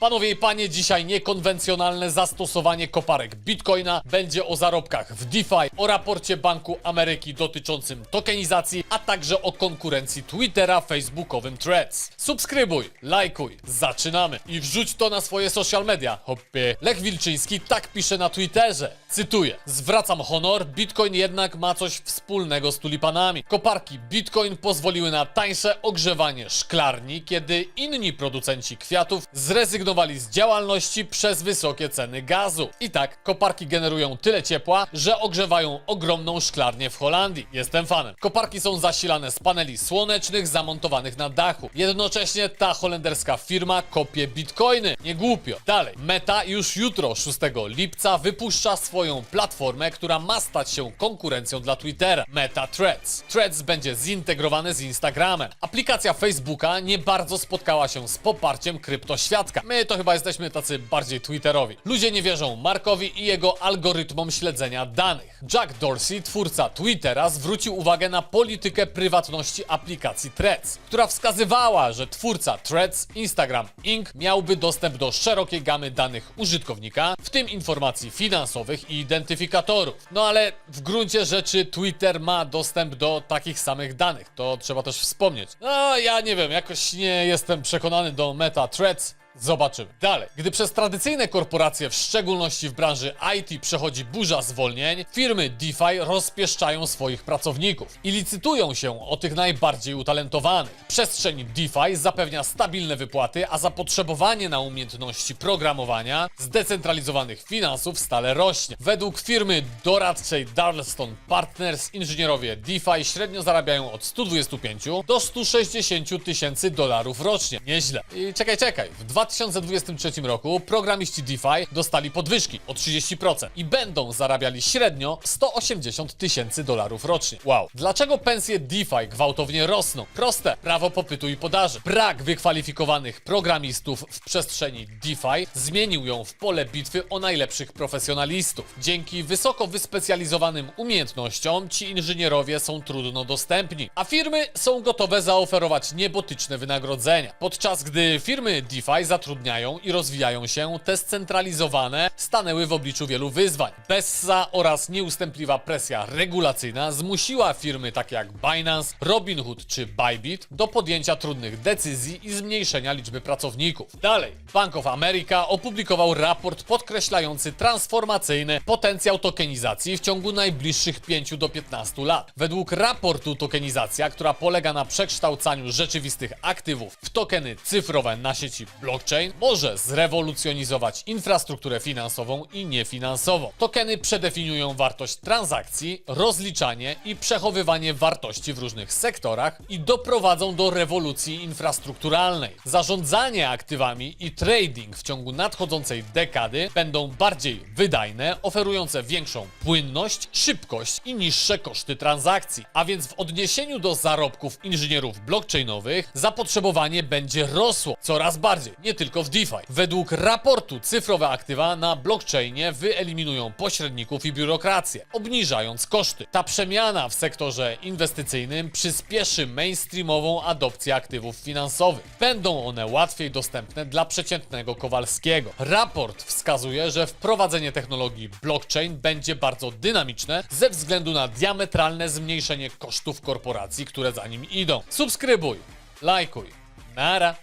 Panowie i panie, dzisiaj niekonwencjonalne zastosowanie koparek Bitcoina będzie o zarobkach w DeFi, o raporcie Banku Ameryki dotyczącym tokenizacji, a także o konkurencji Twittera facebookowym Threads. Subskrybuj, lajkuj, zaczynamy i wrzuć to na swoje social media. Hoppie. Lech Wilczyński tak pisze na Twitterze. Cytuję: Zwracam honor, Bitcoin jednak ma coś wspólnego z tulipanami. Koparki Bitcoin pozwoliły na tańsze ogrzewanie szklarni, kiedy inni producenci kwiatów zrezygnowali z działalności przez wysokie ceny gazu. I tak, koparki generują tyle ciepła, że ogrzewają ogromną szklarnię w Holandii. Jestem fanem. Koparki są zasilane z paneli słonecznych zamontowanych na dachu. Jednocześnie ta holenderska firma kopie bitcoiny. Nie głupio. Dalej, Meta już jutro, 6 lipca, wypuszcza swoją platformę, która ma stać się konkurencją dla Twittera. Meta Threads. Threads będzie zintegrowany z Instagramem. Aplikacja Facebooka nie bardzo spotkała się z poparciem kryptoświadka. My to chyba jesteśmy tacy bardziej Twitterowi. Ludzie nie wierzą Markowi i jego algorytmom śledzenia danych. Jack Dorsey, twórca Twittera, zwrócił uwagę na politykę prywatności aplikacji Threads, która wskazywała, że twórca Threads, Instagram Inc. miałby dostęp do szerokiej gamy danych użytkownika, w tym informacji finansowych i identyfikatorów. No ale w gruncie rzeczy Twitter ma dostęp do takich samych danych, to trzeba też wspomnieć. No ja nie wiem, jakoś nie jestem przekonany do Meta Threads. Zobaczymy. Dalej. Gdy przez tradycyjne korporacje, w szczególności w branży IT, przechodzi burza zwolnień, firmy DeFi rozpieszczają swoich pracowników i licytują się o tych najbardziej utalentowanych. Przestrzeń DeFi zapewnia stabilne wypłaty, a zapotrzebowanie na umiejętności programowania zdecentralizowanych finansów stale rośnie. Według firmy doradczej Darleston Partners inżynierowie DeFi średnio zarabiają od 125 do 160 tysięcy dolarów rocznie. Nieźle. I czekaj, czekaj. W 2023 roku programiści DeFi dostali podwyżki o 30% i będą zarabiali średnio 180 tysięcy dolarów rocznie. Wow. Dlaczego pensje DeFi gwałtownie rosną? Proste. Prawo popytu i podaży. Brak wykwalifikowanych programistów w przestrzeni DeFi zmienił ją w pole bitwy o najlepszych profesjonalistów. Dzięki wysoko wyspecjalizowanym umiejętnościom ci inżynierowie są trudno dostępni, a firmy są gotowe zaoferować niebotyczne wynagrodzenia. Podczas gdy firmy DeFi zatrudniają i rozwijają się, te scentralizowane stanęły w obliczu wielu wyzwań. Bessa oraz nieustępliwa presja regulacyjna zmusiła firmy takie jak Binance, Robinhood czy Bybit do podjęcia trudnych decyzji i zmniejszenia liczby pracowników. Dalej, Bank of America opublikował raport podkreślający transformacyjny potencjał tokenizacji w ciągu najbliższych 5 do 15 lat. Według raportu tokenizacja, która polega na przekształcaniu rzeczywistych aktywów w tokeny cyfrowe na sieci blockchain, może zrewolucjonizować infrastrukturę finansową i niefinansową. Tokeny przedefiniują wartość transakcji, rozliczanie i przechowywanie wartości w różnych sektorach i doprowadzą do rewolucji infrastrukturalnej. Zarządzanie aktywami i trading w ciągu nadchodzącej dekady będą bardziej wydajne, oferujące większą płynność, szybkość i niższe koszty transakcji. A więc w odniesieniu do zarobków inżynierów blockchainowych zapotrzebowanie będzie rosło coraz bardziej, nie tylko w DeFi. Według raportu cyfrowe aktywa na blockchainie wyeliminują pośredników i biurokrację, obniżając koszty. Ta przemiana w sektorze inwestycyjnym przyspieszy mainstreamową adopcję aktywów finansowych. Będą one łatwiej dostępne dla przeciętnego Kowalskiego. Raport wskazuje, że wprowadzenie technologii blockchain będzie bardzo dynamiczne ze względu na diametralne zmniejszenie kosztów korporacji, które za nim idą. Subskrybuj, lajkuj. Nara.